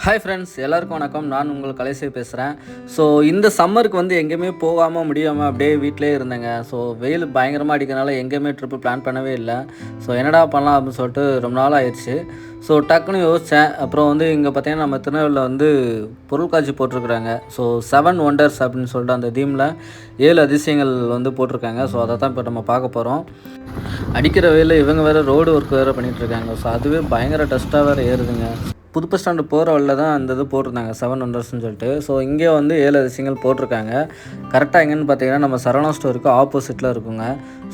Hi friends எல்லாருக்கும் வணக்கம். நான் உங்கள் கலைசை பேசுகிறேன் ஸோ இந்த சம்மருக்கு வந்து எங்கேயுமே போகாமல் முடியாமல் அப்படியே வீட்டிலே இருந்தேங்க. ஸோ வெயில் பயங்கரமாக அடிக்கிறனால எங்கேயுமே ட்ரிப்பு பிளான் பண்ணவே இல்லை. ஸோ என்னடா பண்ணலாம் அப்படின்னு சொல்லிட்டு ரொம்ப நாள் ஆயிடுச்சு. ஸோ டக்குன்னு யோசித்தேன் அப்புறம் வந்து இங்கே பார்த்தீங்கன்னா நம்ம திருநெல்வேலியில் வந்து பொருட்காட்சி போட்டிருக்குறாங்க. ஸோ செவன் ஒண்டர்ஸ் அப்படின்னு சொல்லிட்டு அந்த தீமில் ஏழு அதிசயங்கள் வந்து போட்டிருக்காங்க. ஸோ அதை தான் இப்போ நம்ம பார்க்க போகிறோம் அடிக்கிற வெயிலில் இவங்க வேறு ரோடு ஒர்க் வேறு பண்ணிகிட்டு இருக்காங்க. ஸோ அதுவே பயங்கர டஸ்ட்டாக வேறு ஏறுதுங்க. புது பஸ் ஸ்டாண்டு போகிற வழியில் தான் அந்த இது போட்டிருந்தாங்க செவன் ஒண்டர்ஸ்னு சொல்லிட்டு. ஸோ இங்கே வந்து ஏழு அதிசயங்கள் போட்டிருக்காங்க. கரெக்டாக எங்கேன்னு பார்த்தீங்கன்னா நம்ம சரவணா ஸ்டோருக்கு ஆப்போசிட்டில் இருக்குங்க.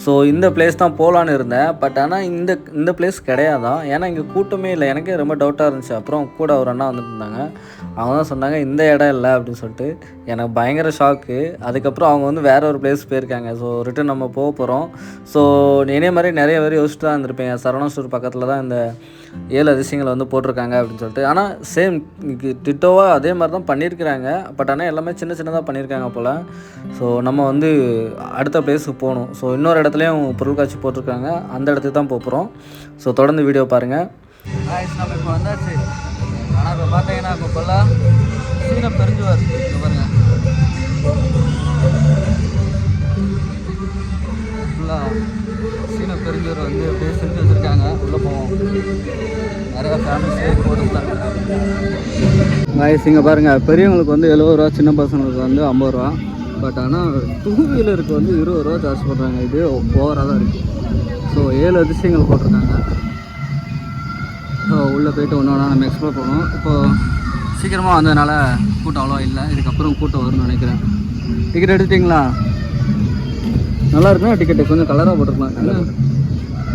ஸோ இந்த பிளேஸ் தான் போகலான்னு இருந்தேன். பட் ஆனால் இந்த இந்த பிளேஸ் கிடையாதான். ஏன்னா இங்கே கூட்டமே இல்லை. எனக்கே ரொம்ப டவுட்டாக இருந்துச்சு. அப்புறம் கூட ஒரு அண்ணா வந்துருந்தாங்க. அவங்க தான் சொன்னாங்க இந்த இடம் இல்லை அப்படின்னு சொல்லிட்டு. எனக்கு பயங்கர ஷாக்கு அதுக்கப்புறம் அவங்க வந்து வேற ஒரு பிளேஸ் போயிருக்காங்க. ஸோ ரிட்டன் நம்ம போக போகிறோம் ஸோ இதே மாதிரி நிறைய பேர் யோசிச்சுட்டு தான் இருந்திருப்பீங்க. சரவணா ஸ்டோர் பக்கத்தில் தான் இந்த ஏழு அதிசயங்களை வந்து போட்டிருக்காங்க அப்படின்னு சொல்லிட்டு. ஆனால் சேம் டிட்டோவாக அதே மாதிரி தான் பண்ணியிருக்கிறாங்க. பட் ஆனால் எல்லாமே சின்ன சின்னதாக பண்ணியிருக்காங்க போல். ஸோ நம்ம வந்து அடுத்த பிளேஸுக்கு போகணும். ஸோ இன்னொரு இடம் இடத்துலையும் பொருட்காட்சி போட்டிருக்காங்க. அந்த இடத்துக்கு தான் போகிறோம் ஸோ தொடர்ந்து வீடியோ பாருங்கள் நம்ம இப்போ வந்தாச்சு. ஆனால் இப்போ பார்த்தீங்கன்னா இப்போ ஃபுல்லாக சீனை பெருஞ்சுவார். இங்கே பாருங்கள் ஃபுல்லாக சீனை பெருஞ்சூர் வந்து அப்படியே செஞ்சு வச்சுருக்காங்க. உள்ளே போவோம். நிறையா ஃபேமிலிஸ் போட்டு வயசு இங்கே பாருங்கள் பெரியவங்களுக்கு வந்து எழுபது ரூபா சின்ன பசங்களுக்கு வந்து ஐம்பது ரூபா. பட் ஆனால் டூ வீலருக்கு வந்து இருபது ரூபா சார்ஜ் பண்ணுறாங்க இது ஓவராக தான் இருக்குது ஸோ ஏழு அதிசயங்கள் போட்டிருக்காங்க. ஸோ உள்ளே போயிட்டு ஒன்று ஒன்றா நம்ம எக்ஸ்ப்ளோர் பண்ணுவோம். இப்போது சீக்கிரமாக வந்ததுனால கூட்டம் அவ்வளோ இல்லை. இதுக்கப்புறம் கூட்டம் வரும்னு நினைக்கிறேன். டிக்கெட் எடுத்துட்டிங்களா? நல்லா இருக்குமா டிக்கெட்டு கொஞ்சம் கலராக போட்டிருக்கலாம்.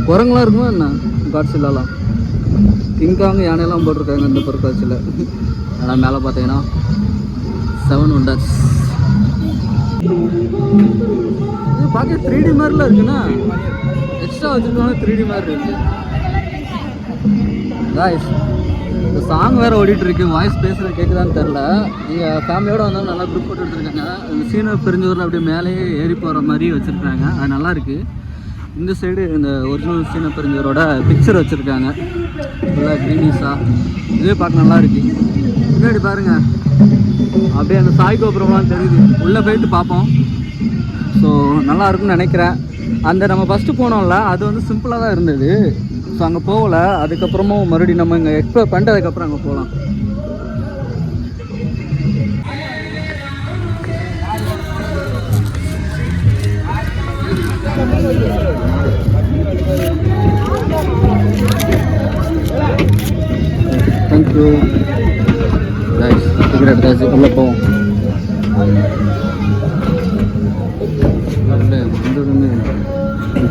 குரங்குலாம் இருக்குமா என்ன? காட்ஸ் இல்லாலாம். கிங்காங் யானையெல்லாம் போட்டிருக்காங்க இந்த பொருட்காட்சியில். ஆனால் மேலே பார்த்தீங்கன்னா செவன் ஒண்டர்ஸ் இது பார்க்க த்ரீ டி மாதிரிலாம் இருக்குண்ணா எக்ஸ்ட்ரா வச்சுருக்காங்க த்ரீ டி மாதிரி இருக்கு. காய்ஸ் இந்த சாங் வேறு ஓடிட்டு இருக்கு வாய்ஸ் பேசுகிற கேட்குதான்னு தெரில நீங்கள் ஃபேமிலியோடு வந்தாலும் நல்லா குரூப் போட்டு எடுத்துருக்காங்க. இந்த சீனை பிரிஞ்சவரில் அப்படியே மேலேயே ஏறி போகிற மாதிரி வச்சுருக்காங்க. அது நல்லா இருக்கு. இந்த சைடு இந்த ஒரிஜினல் சீன பெருஞ்சூரோட பிக்சர் வச்சுருக்காங்க. ஃபுல்லாக க்ரீனிஸாக இதுவே பார்க்க நல்லா இருக்கு. முன்னாடி பாருங்கள் அப்படியே அந்த சாய் கோபுரம்லாம் தெரியுது. உள்ளே போயிட்டு பார்ப்போம். ஸோ நல்லா இருக்கும்னு நினைக்கிறேன். அந்த நம்ம ஃபஸ்ட்டு போனோம்ல அது வந்து சிம்பிளாக தான் இருந்தது. ஸோ அங்கே போகல. அதுக்கப்புறமும் மறுபடியும் நம்ம இங்கே எக்ஸ்ப்ளோர் பண்ணிட்டதுக்கப்புறம் அங்கே போகலாம். தேங்க்யூ ரைஸ் டிக்கெட் எடுத்தாச்சு உள்ளே போவோம்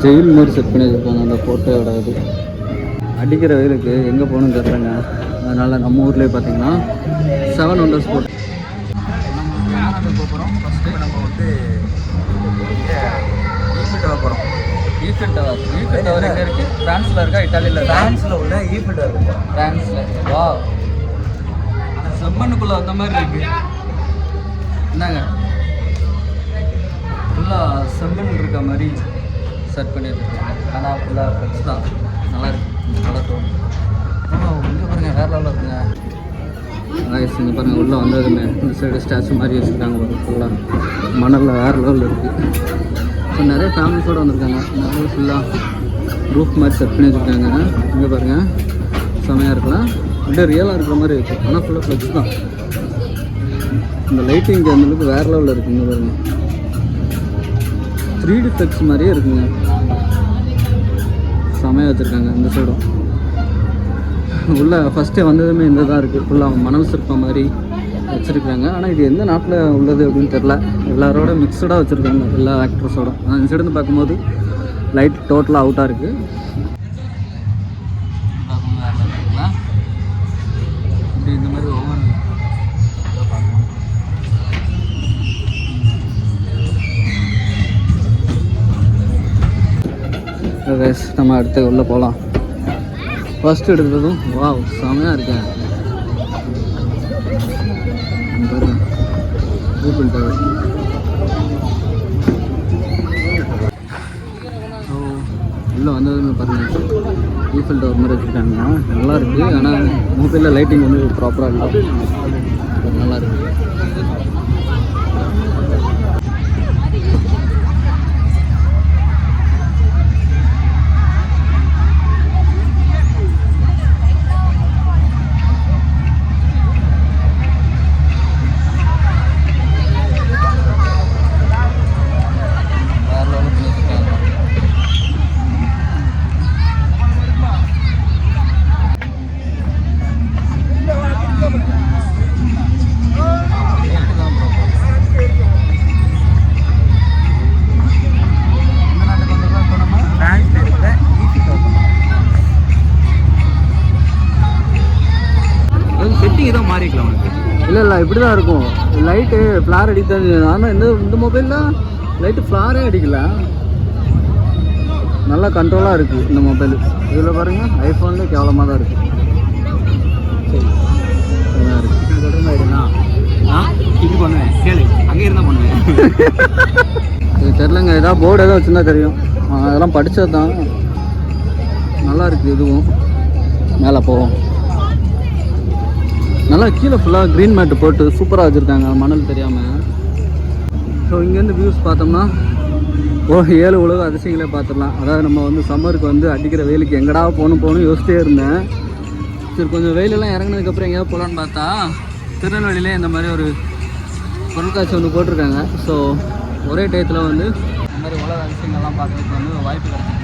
ஜெயில் மாதிரி செட் பண்ணி வச்சுருக்காங்க அந்த ஃபோட்டோவோட இது. அடிக்கிற வெயிலுக்கு எங்கே போகணும்னு தெரியலங்க. அதனால் நம்ம ஊர்லேயே பார்த்தீங்கன்னா செவன் ஒண்டர்ஸ் போட்டு போகிறோம் ஃபஸ்ட்டு நம்ம வந்து ஈஃபில் டவர் போகிறோம் ஈஃபில் டவர் ஈஃபில் டவர் எங்கே இருக்குது ஃப்ரான்ஸில் இருக்கா? இட்டாலியில் பிரான்ஸ்ல உள்ள ஈஃபில் டவர் ஃப்ரான்ஸில் வா மண்ணுக்குள்ளே வந்த மாதிரி இருக்கு. என்னங்க? ஃபுல்லாக செம்மண் இருக்க மாதிரி செட் பண்ணி வச்சுருக்காங்க ஆனால் ஃபுல்லாக ஃப்ரெஷ் தான். நல்லா இருக்கு. நல்லா தோணும். இங்கே பாருங்கள் வேற லெவலில் இருக்குங்க. வயசு இங்கே பாருங்கள் உள்ளே வந்ததுமே இந்த சைடு ஸ்டாச்சு மாதிரி வச்சுருக்காங்க ஒரு ஃபுல்லாக மணலில் வேறு லெவலில் இருக்குது ஸோ நிறைய ஃபேமிலிஸோடு வந்திருக்காங்க. நிறைய ஃபுல்லாக ரூஃப் மாதிரி செட் பண்ணி வச்சுருக்காங்க இங்கே பாருங்கள் செமையாக இருக்கலாம். அப்படியே ரியலாக இருக்கிற மாதிரி இருக்கும் ஆனால் ஃபுல்லாக ஃப்ளெக்ஸ் தான். இந்த லைட்டிங் அந்த வேறு லெவலில் இருக்குங்க பாருங்க. த்ரீ டி ஃப்ளெக்ஸ் மாதிரியே இருக்குங்க. செமையாக வச்சுருக்காங்க இந்த சைடும் உள்ளே ஃபஸ்ட்டே வந்ததுமே இந்த தான் இருக்குது ஃபுல்லாக மணல் சிற்பம் மாதிரி வச்சுருக்காங்க ஆனால் இது எந்த நாட்டில் உள்ளது அப்படின்னு தெரில எல்லாரோட மிக்சடாக வச்சுருக்காங்க எல்லா ஆக்டர்ஸோட இந்த சைடு பார்க்கும்போது லைட் டோட்டலாக அவுட்டாக இருக்குது கைஸ் நம்ம அடுத்து உள்ளே போகலாம் ஃபஸ்ட்டு எடுத்ததும் வா செமையாக இருக்கேன் கூகுள் டவர் ஸோ உள்ளே வந்ததுன்னு பாருங்கள் ஈஃபில் டவர் மாதிரி வச்சுருக்காங்க. நல்லா இருக்குது ஆனால் மொபைலில் லைட்டிங் வந்து ப்ராப்பராக இல்லை. இப்படி தான் இருக்கும் லைட்டு ஃப்ளார் அடித்தான் ஆனால் இந்த இந்த மொபைலில் லைட்டு ஃப்ளாரே அடிக்கல. நல்லா கண்ட்ரோலாக இருக்குது இந்த மொபைல் இதில் பாருங்கள் ஐஃபோனில் கேவலமாக தான் இருக்குது பண்ணுவேன். பண்ணுவேன். தெரிலங்க ஏதாவது போர்டு எதாவது வச்சுருந்தா தெரியும். அதெல்லாம் படித்தது தான் நல்லா இருக்குது இதுவும். மேலே போவோம். நல்லா கீழே ஃபுல்லாக க்ரீன் மேட்டு போட்டு சூப்பராக வச்சுருக்காங்க. மணல் தெரியாமல் ஸோ இங்கேருந்து வியூஸ் பார்த்தோம்னா ஓ ஏழு உலக அதிசயங்களே பார்த்துடலாம். அதாவது நம்ம வந்து சம்மருக்கு வந்து அடிக்கிற வெயிலுக்கு எங்கடா போகணும் போகணும் யோசிச்சிட்டே இருந்தேன். சரி கொஞ்சம் வெயிலெல்லாம் இறங்குனதுக்கப்புறம் எங்கேயாவது போகலான்னு பார்த்தா திருநெல்வேலியிலே இந்த மாதிரி ஒரு பொருட்காட்சி வந்து போட்டிருக்காங்க. ஸோ ஒரே டயத்தில் வந்து இந்த மாதிரி உலக அதிசயங்கள்லாம் பார்க்கறதுக்கு வந்து வாய்ப்பு கிடைச்சிருக்கு.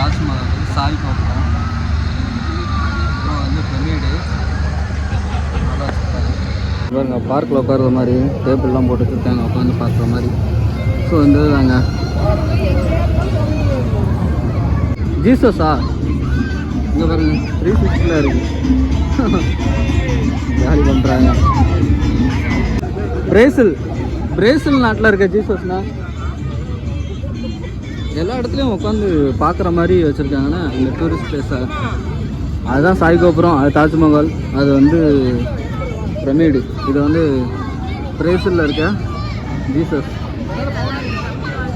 ராஜ்மஹால் சாய் கோபுரம் அப்புறம் வந்து பிரமிடு. பாருங்க பார்க்கில் உட்கார்ற மாதிரி டேபிள்லாம் போட்டு வச்சுருக்காங்க உட்காந்து பார்க்குற மாதிரி. ஸோ இந்த இதுதாங்க ஜீசஸா இங்கே பாருங்க த்ரீ சிக்ஸில் இருக்கு. ஜாலி பண்ணுறாங்க பிரேசில் பிரேசில் நாட்டில் இருக்க ஜீசஸ்னா எல்லா இடத்துலையும் உட்காந்து பார்க்குற மாதிரி வச்சுருக்காங்கன்னா இந்த டூரிஸ்ட் பிளேஸாக அதுதான் சாய் கோபுரம் அது தாஜ்மஹால் அது வந்து பிரமிடு. இது வந்து பிரேசிலில் இருக்க ஜீசஸ்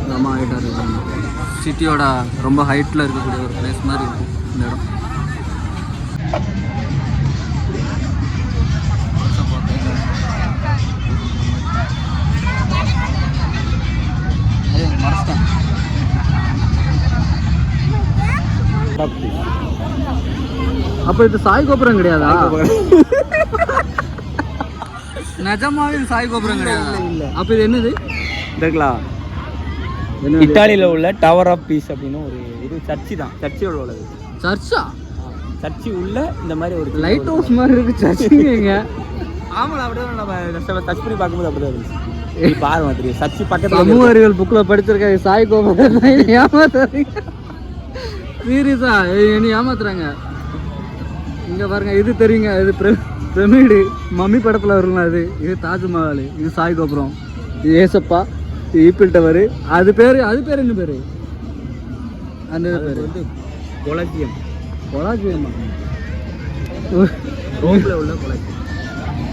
நம்ம ஆகிட்டார் சிட்டியோட ரொம்ப ஹைட்டில் இருக்கக்கூடிய ஒரு பிளேஸ் மாதிரி இருக்கும் அப்ப இது சாய் கோபுரம் கிடையாதா? நிஜமாவே இது சாய் கோபுரம் கிடையாது? அப்ப இது என்னது? என்னது? இத்தாலியில் உள்ள டவர் ஆஃப் பீஸ் அப்படின்னு ஒரு இது சர்ச்சு தான். சர்ச்சோட உள்ளது. சர்ச்சா? சர்ச்சு உள்ள இந்த மாதிரி ஒரு லைட் ஹவுஸ் மாதிரி இருக்கு சர்ச்சுங்க ஆமாம் அப்படிதான் நம்ம டச் பண்ணி பார்க்கும்போது அப்படிதான் இருந்துச்சு. பாருங்க தெரியும். சர்ச்சு பக்கத்தில் சமூக அறிவியல் புக்கில் படிச்சிருக்காங்க சாய் கோபுரம் ஏமாத்துறீங்க. சீரியஸா என்ன ஏமாத்துறாங்க. இங்க பாருங்க இது தெரியுங்க இது பிரமிடு. மம்மி படத்துல வருங்களா அது. இது தாஜ்மஹால். இது சாய் கோபுரம். இது ஏசப்பா இது ஈப்பிள் டவர். அது பேரு அது பேர் என்ன பேரு? அந்த பேரு. வந்து கொலசியம் கொலாஜியமா ரோமில் உள்ள கொலசியம்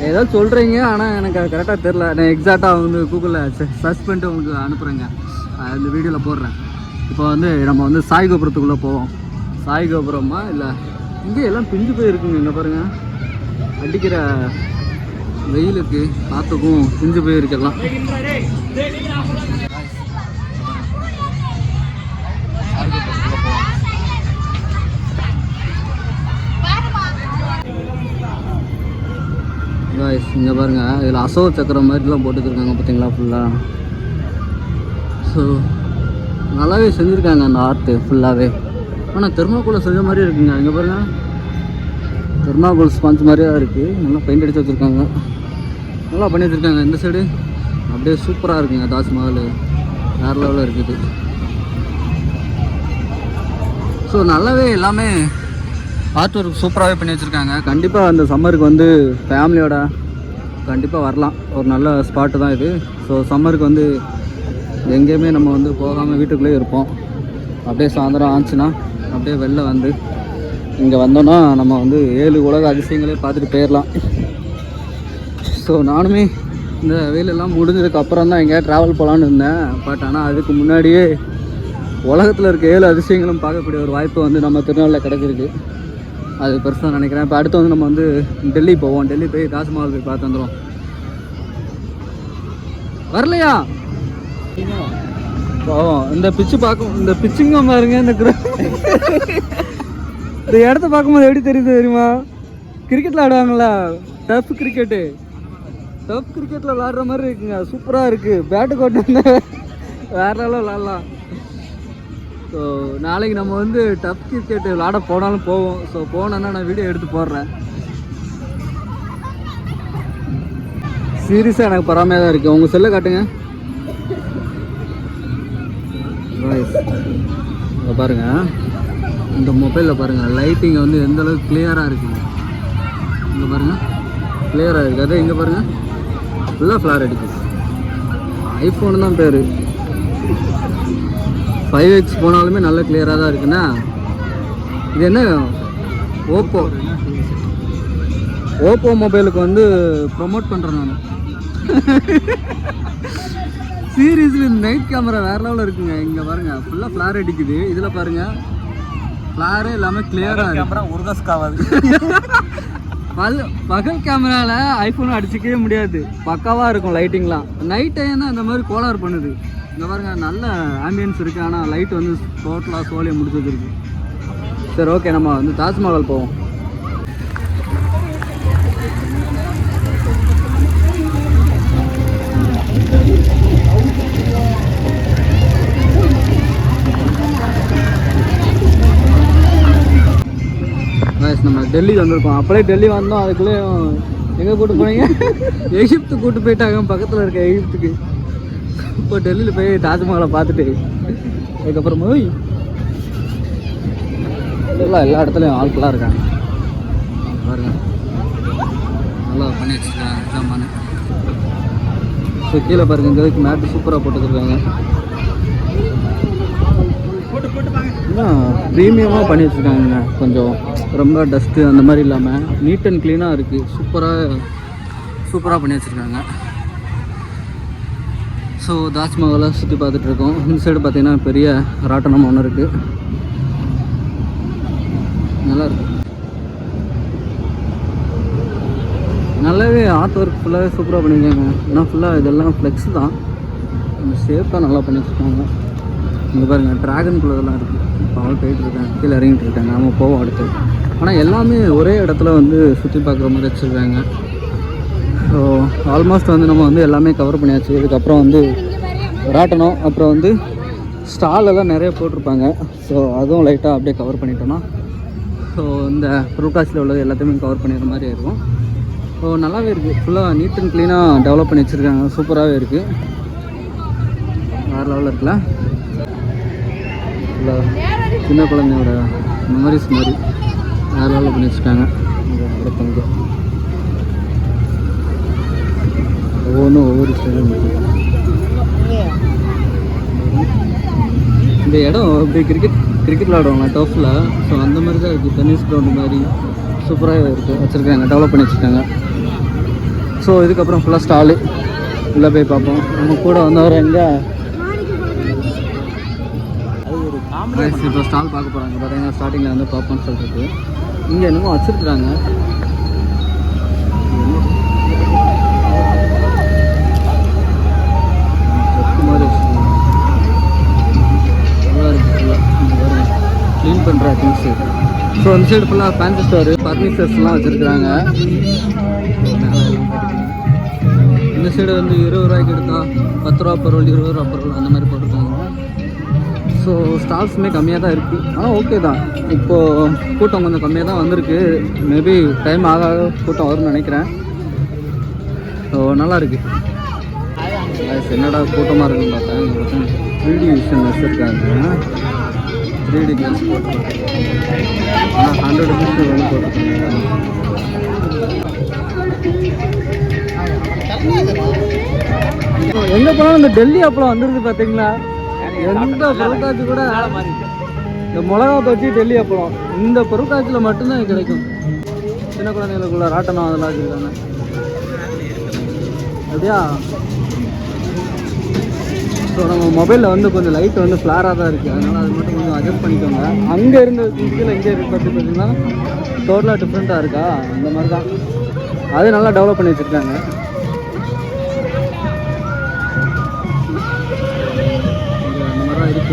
ஏதோ சொல்கிறீங்க ஆனால் எனக்கு அது கரெக்டாக தெரில நான் எக்ஸாக்டாக வந்து கூகுளில் சர்ச் பண்ணிட்டு உங்களுக்கு அனுப்புகிறேங்க இந்த வீடியோவில் போடுறேன். இப்போ வந்து நம்ம வந்து சாய் கோபுரத்துக்குள்ளே போவோம். சாய் கோபுரமா இல்லை இங்கே எல்லாம் பிஞ்சு போயிருக்குங்க இங்கே பாருங்கள் அடிக்கிற வெயிலுக்கு காற்றுக்கும் பிஞ்சு போயிருக்கெல்லாம். இங்கே பாருங்கள் இதில் அசோக சக்கரம் மாதிரிலாம் போட்டுருக்காங்க பார்த்தீங்களா ஃபுல்லாக ஸோ நல்லாவே செஞ்சுருக்காங்க அந்த ஆர்ட்டு ஃபுல்லாகவே ஆனால் தெர்மாக்கோலை செஞ்ச மாதிரி இருக்குங்க. இங்கே பாருங்கள் தெர்மாகோல் ஸ்பாஞ்ச் மாதிரியே தான் இருக்குது நல்லா பெயிண்ட் அடித்து வச்சுருக்காங்க. நல்லா பண்ணி வச்சுருக்காங்க இந்த சைடு அப்படியே சூப்பராக இருக்குங்க. தாஜ்மஹால் வேறு லெவலில் இருக்குது. ஸோ நல்லாவே எல்லாமே ஆர்ட் ஒர்க் சூப்பராகவே பண்ணி வச்சுருக்காங்க. கண்டிப்பாக அந்த சம்மருக்கு வந்து ஃபேமிலியோட கண்டிப்பாக வரலாம். ஒரு நல்ல ஸ்பாட்டு தான் இது. ஸோ சம்மருக்கு வந்து எங்கேயுமே நம்ம வந்து போகாமல் வீட்டுக்குள்ளேயே இருப்போம். அப்படியே சாயந்தரம் ஆச்சுன்னா அப்படியே வெளில வந்து இங்கே வந்தோன்னா நம்ம வந்து ஏழு உலக அதிசயங்களே பார்த்துட்டு போயிடலாம் ஸோ நானுமே இந்த வெயிலெல்லாம் முடிஞ்சதுக்கு அப்புறம் தான் எங்கேயா ட்ராவல் போகலான்னு இருந்தேன். பட் ஆனால் அதுக்கு முன்னாடியே உலகத்தில் இருக்க ஏழு அதிசயங்களும் பார்க்கக்கூடிய ஒரு வாய்ப்பு வந்து நம்ம திருநெல்வேலியில் கிடச்சிருக்கு. அது பெருசாக நினைக்கிறேன். இப்போ அடுத்து வந்து நம்ம வந்து டெல்லி போவோம். டெல்லி போய் தாஜ்மஹால் போய் பார்த்து வந்துடும் வரலையா? பாவம் இந்த பிச்சு பார்க்கும் இந்த பிச்சுங்க பாருங்க இந்த இந்த இடத்த பார்க்கும்போது எப்படி தெரியுது தெரியுமா? கிரிக்கெட்டில் ஆடுவாங்களா? டஃப் கிரிக்கெட்டு டஃப் கிரிக்கெட்டில் விளாடுற மாதிரி இருக்குங்க. சூப்பராக இருக்குது பேட்டு கொண்டு வேற லெவலில் விளாட்லாம். ஸோ நாளைக்கு நம்ம வந்து டஃப் கிரிக்கெட் விளாட போனாலும் போவோம். ஸோ போனேன்னா நான் வீடியோ எடுத்து போடுறேன். சீரியஸாக எனக்கு பொறாமையாக தான் இருக்குது உங்கள் செல்லை காட்டுங்க. Guys, இங்கே பாருங்கள் இந்த மொபைலில் பாருங்கள் லைட்டிங் வந்து எந்த அளவுக்கு கிளியராக இருக்குது இங்கே பாருங்க. கிளியராக இருக்குது அதே இங்கே பாருங்கள் ஃபுல்லாக ஃப்ளார் அடிக்குது ஐஃபோன் தான் பேர். ஃபைவ் எக்ஸ் போனாலுமே நல்ல கிளியராக தான் இருக்குண்ணா. இது என்ன? ஓப்போ ஓப்போ மொபைலுக்கு வந்து ப்ரொமோட் பண்ணுறேன் நான். சீரியஸ்லி நைட் கேமரா வேற லெவலில் இருக்குங்க. இங்கே பாருங்க ஃபுல்லாக ஃப்ளார் அடிக்குது. இதில் பாருங்க ஃப்ளாரே எல்லாமே கிளியராக இருக்கு. கேமரா ஒரு காசுக்காவது பல் பகல் கேமராவில் ஐஃபோன் அடிச்சிக்கவே முடியாது. பக்காவாக இருக்கும் லைட்டிங்லாம் நைட் டைம் தான் இந்த மாதிரி கோளாறு பண்ணுது. இங்கே பாருங்க நல்ல ஆம்பியன்ஸ் இருக்குது ஆனால் லைட் வந்து டோட்டலாக சோழியை முடிச்சது இருக்கு. சரி ஓகே நம்ம வந்து தாஜ்மஹால் போவோம். நம்ம டெல்லி வந்திருக்கோம். அப்படியே டெல்லி வந்தோம். அதுக்குள்ளேயும் எங்கே கூட்டு போனீங்க? எகிப்து கூட்டு போயிட்டாங்க. பக்கத்தில் இருக்க எகிப்துக்கு. இப்போ டெல்லியில் போய் தாஜ்மஹாலை பார்த்துட்டு அதுக்கப்புறம் போய் எல்லாம் எல்லா இடத்துலையும் ஆட்களாக இருக்காங்க. பாருங்க. நல்லா பண்ணி வச்சுருக்காங்க. சாமான் ஸோ கீழே பாருங்க. இந்த இதுக்கு மேட்டு சூப்பராக போட்டு வச்சிருக்காங்க. இன்னும் ப்ரீமியமாக பண்ணி வச்சுருக்காங்க கொஞ்சம் ரொம்ப டஸ்ட்டு அந்த மாதிரி இல்லாமல் நீட் அண்ட் க்ளீனாக இருக்குது சூப்பராக சூப்பராக பண்ணி வச்சுருக்காங்க. ஸோ தாஜ்மஹாலை சுற்றி பார்த்துட்ருக்கோம் இந்த சைடு பார்த்திங்கன்னா பெரிய ராட்டனம் ஒன்று இருக்குது நல்லாயிருக்கு நல்லாவே ஆர்ட் ஒர்க் ஃபுல்லாகவே சூப்பராக பண்ணியிருக்காங்க. ஆனால் ஃபுல்லாக இதெல்லாம் ஃப்ளெக்ஸ் தான். அந்த ஷேப்பாக நல்லா பண்ணி வச்சுருக்காங்க. இங்கே பாருங்கள் ட்ராகன் குள்ளதெல்லாம் இருக்குது இப்போ அவள் போயிட்டு கீழே இறங்கிட்டு இருக்காங்க. நம்ம போவோம் அடுத்து. ஆனால் எல்லாமே ஒரே இடத்துல வந்து சுற்றி பார்க்குற மாதிரி வச்சுருக்காங்க. ஸோ ஆல்மோஸ்ட் வந்து நம்ம வந்து எல்லாமே கவர் பண்ணியாச்சு. இதுக்கப்புறம் வந்து ராட்டனம் அப்புறம் வந்து ஸ்டாலெல்லாம் நிறைய போட்டிருப்பாங்க. ஸோ அதுவும் லைட்டாக அப்படியே கவர் பண்ணிட்டோம்னா ஸோ இந்த பொருட்காட்சியில் உள்ளது எல்லாத்தையுமே கவர் பண்ணிடுற மாதிரி இருக்கும் ஸோ நல்லாவே இருக்குது ஃபுல்லாக நீட் அண்ட் க்ளீனாக டெவலப் பண்ணி வச்சுருக்காங்க. சூப்பராகவே இருக்குது வேறு லெவலில் இருக்குல்ல? சின்ன குழந்தையோட மெமரிஸ் மாதிரி. வேறு லெவலில் பண்ணி வச்சுருக்காங்க இங்கே ஒருத்தவங்க ஒவ்வொன்றும் ஒவ்வொரு ஸ்டைலும் இந்த இடம் அப்படியே கிரிக்கெட் கிரிக்கெட் விளாடுவாங்க டர்ஃபில் ஸோ அந்த மாதிரி தான் இருக்குது டென்னிஸ் கிரவுண்டு மாதிரி சூப்பராக இருக்குது வச்சுருக்காங்க. டெவலப் பண்ணி வச்சுருக்காங்க. ஸோ இதுக்கப்புறம் ஃபுல்லாக ஸ்டாலு உள்ளே போய் பார்ப்போம். நம்ம கூட வந்தவர் எங்கே? இப்போ ஸ்டால் பார்க்க போகிறாங்க பார்த்தீங்கன்னா ஸ்டார்டிங்கில் வந்து பார்ப்போம்னு சொல்லிட்டு. இங்கே என்னமோ வச்சுருக்குறாங்க. க்ளீன் பண்ணுற திங்ஸு ஸோ அந்த சைடு ஃபுல்லாக ஃபேன்சி ஸ்டோரு ஃபர்னிச்சர்ஸ்லாம் வச்சுருக்குறாங்க. இந்த சைடு வந்து இருபது ரூபாய்க்கு எடுத்தா பத்து ரூபா பொருள் இருபது ரூபா பொருள் அந்த மாதிரி போட்டிருக்காங்க. ஸோ ஸ்டால்ஸுமே கம்மியாக தான் இருக்குது ஆனால் ஓகே தான். இப்போது கூட்டம் கொஞ்சம் கம்மியாக தான் வந்திருக்கு. மேபி டைம் ஆக ஆக கூட்டம் வரும்னு நினைக்கிறேன். ஸோ நல்லா இருக்குது என்னடா கூட்டமாக இருக்குன்னு பார்த்தேன். த்ரீ டி விஷன் வச்சுருக்காங்க. த்ரீ டி கிளாஸ் போட்டுருக்காங்க ஆனால் ஹண்ட்ரட் ருபீஸ் வந்து போட்டுருக்காங்க எங்கே போனாலும் இந்த டெல்லி அப்பளம் வந்துருது பார்த்தீங்களா எந்த பொருட்காட்சி கூட இந்த மிளகா பச்சி டெல்லி அப்பளம். இந்த பொருட்காட்சியில் மட்டும்தான் கிடைக்கும். சின்ன குழந்தைகளுக்குள்ள ராட்டணம் அதெல்லாம் வச்சுருக்காங்க. அப்படியா? ஸோ நம்ம மொபைலில் வந்து கொஞ்சம் லைட் வந்து ஃப்ளாராக தான் இருக்குது அதனால் அது மட்டும் கொஞ்சம் அட்ஜஸ்ட் பண்ணிக்கோங்க. அங்கே இருந்த இதில் இங்கே இருக்க பற்றி பார்த்தீங்கன்னா டோட்டலாக டிஃப்ரெண்ட்டாக இருக்கா? அந்த மாதிரி தான் அது நல்லா டெவலப் பண்ணி வச்சுருக்காங்க.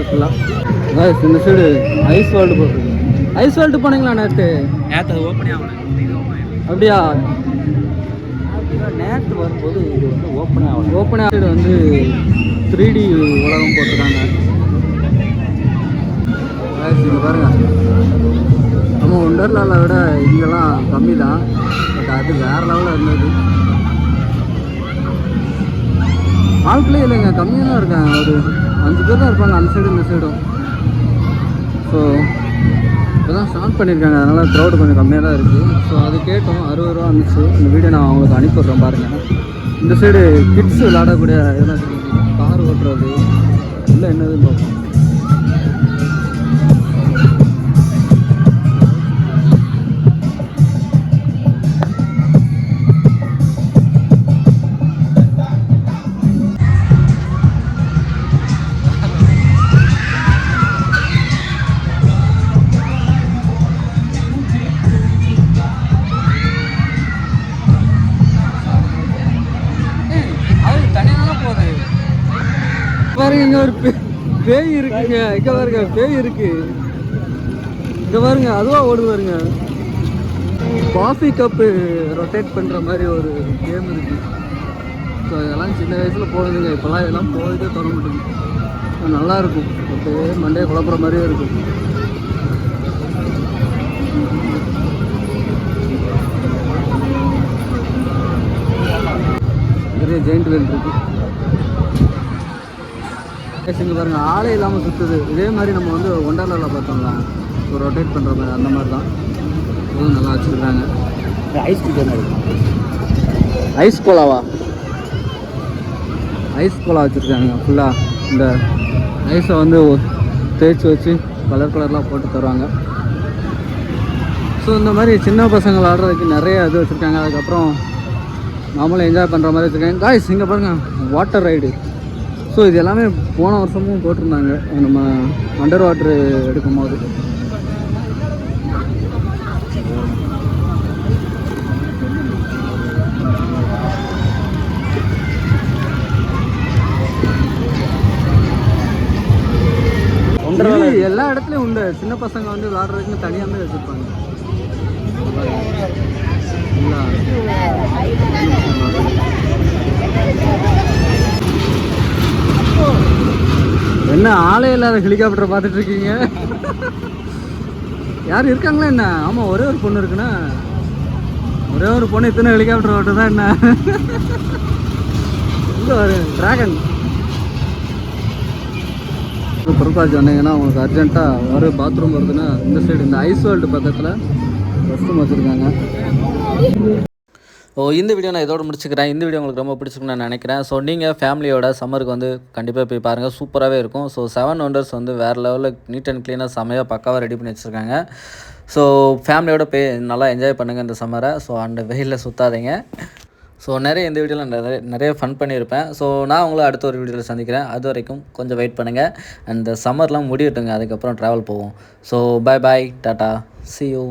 ஃபுல்லாக இந்த சைடு ஐஸ் வேர்ல்டு போட்டுருக்கு ஐஸ் வேர்ல்டு போனீங்களா நேற்று நேற்று அது ஓப்பனே ஆகல. அப்படியா? நேற்று வரும்போது இது வந்து ஓப்பனே ஆகல. ஓப்பன் சைடு வந்து த்ரீ டி உலகம் போட்டிருக்காங்க. இங்க பாருங்க. நம்ம ஒண்டர்லாவில் விட இங்கெல்லாம் கம்மி தான் பட் அது வேற லெவலில் இருந்தது. ஆட்களே இல்லைங்க கம்மியாக தான் இருக்காங்க. ஒரு அஞ்சு பேர் தான் இருப்பாங்க அந்த சைடும் இந்த சைடும் ஸோ இப்போ தான் ஸ்டார்ட் பண்ணியிருக்காங்க அதனால் க்ரௌடு கொஞ்சம் கம்மியாக தான் இருக்குது ஸோ அது கேட்டோம். அறுபது ரூபா இருந்துச்சு இந்த வீடியோ நான் அவங்களுக்கு அனுப்பிடுறேன் பாருங்கள் இந்த சைடு கிட்ஸ் விளாடக்கூடிய இதெல்லாம் கார் ஓட்டுறது. இல்லை என்னதுன்னு பார்ப்போம். பாருங்க இங்க ஒரு பே- பேய் இருக்குங்க. இங்க பாருங்க பேய் இருக்கு. இங்க பாருங்க அதுவா ஓடுவாருங்க பாருங்க. காஃபி கப்பு ரொட்டேட் பண்ற மாதிரி ஒரு கேம் இருக்கு. ஸோ இதெல்லாம் சின்ன வயசுல போனதுங்க. இப்பெல்லாம் இதெல்லாம் போயிட்டே தர மாட்டேங்குது. நல்லா இருக்கும். அப்படியே மண்டையை குழப்புற மாதிரியே இருக்கும். நிறைய ஜெயிண்ட் வேல் இருக்கு. இங்க பாருங்க ஆளே இல்லாமல் சுற்றுது இதே மாதிரி நம்ம வந்து ஒண்டர்லாவில் பார்த்தோம்ல ஒரு ரொட்டேட் பண்ணுற மாதிரி அந்த மாதிரி தான் இதுவும் நல்லா வச்சுருக்காங்க. ஐஸ் ஐஸ் கோலாவா ஐஸ் கோலா வச்சுருக்காங்க ஃபுல்லாக இந்த ஐஸை வந்து தேய்ச்சி வச்சு கலர் கலர்லாம் போட்டு தருவாங்க. ஸோ இந்த மாதிரி சின்ன பசங்க விளாடுறதுக்கு நிறைய இது வச்சுருக்காங்க. அதுக்கப்புறம் நாமளும் என்ஜாய் பண்ணுற மாதிரி வச்சுருக்காங்க. காய்ஸ் இங்கே பாருங்கள் வாட்டர் ரைடு ஸோ இது எல்லாமே போன வருஷமும் போட்டிருந்தாங்க. நம்ம அண்டர் வாட்ரு எடுக்கும்போது எல்லா இடத்துலையும் உண்டு. சின்ன பசங்க வந்து விளாடுறதுக்குன்னு தனியாகவே வச்சுருப்பாங்க. என்ன ஆளே இல்லாத ஹெலிகாப்டரை பார்த்துட்டு இருக்கீங்க யார் இருக்காங்களா என்ன? ஆமாம் ஒரே ஒரு பொண்ணு இருக்குண்ணா ஒரே ஒரு பொண்ணு இத்தனை ஹெலிகாப்டர் ஓட்டு தான் என்ன? இங்கே ஒரு டிராகன் பொறுப்பாச்சு வந்தீங்கன்னா உங்களுக்கு அர்ஜென்ட்டாக ஒரு பாத்ரூம் வருதுன்னா இந்த சைடு இந்த ஐஸ் வேர்ல்டு பக்கத்தில் ரெஸ்ட் ரூம் வச்சுருக்காங்க. இந்த வீடியோ நான் இதோட முடிச்சுக்கிறேன். இந்த வீடியோ உங்களுக்கு ரொம்ப பிடிச்சிருக்குன்னு நான் நினைக்கிறேன். ஸோ நீங்கள் ஃபேமிலியோட சம்மருக்கு வந்து கண்டிப்பாக போய் பாருங்கள் சூப்பராகவே இருக்கும். ஸோ செவன் ஒண்டர்ஸ் வந்து வேறு லெவலில் நீட் அண்ட் க்ளீனாக செமையாக பக்காவாக ரெடி பண்ணி வச்சுருக்காங்க. ஸோ ஃபேமிலியோட போய் நல்லா என்ஜாய் பண்ணுங்கள் இந்த சம்மரை ஸோ அந்த வெயிலில் சுற்றாதீங்க ஸோ நிறைய இந்த வீடியோவில் நிறைய நிறைய ஃபன் பண்ணியிருப்பேன். ஸோ நான் உங்களை அடுத்த ஒரு வீடியோவில் சந்திக்கிறேன். அது வரைக்கும் கொஞ்சம் வெயிட் பண்ணுங்கள் அந்த சம்மர்லாம் முடியட்டுங்க. அதுக்கப்புறம் ட்ராவல் போவோம். So bye bye tata see you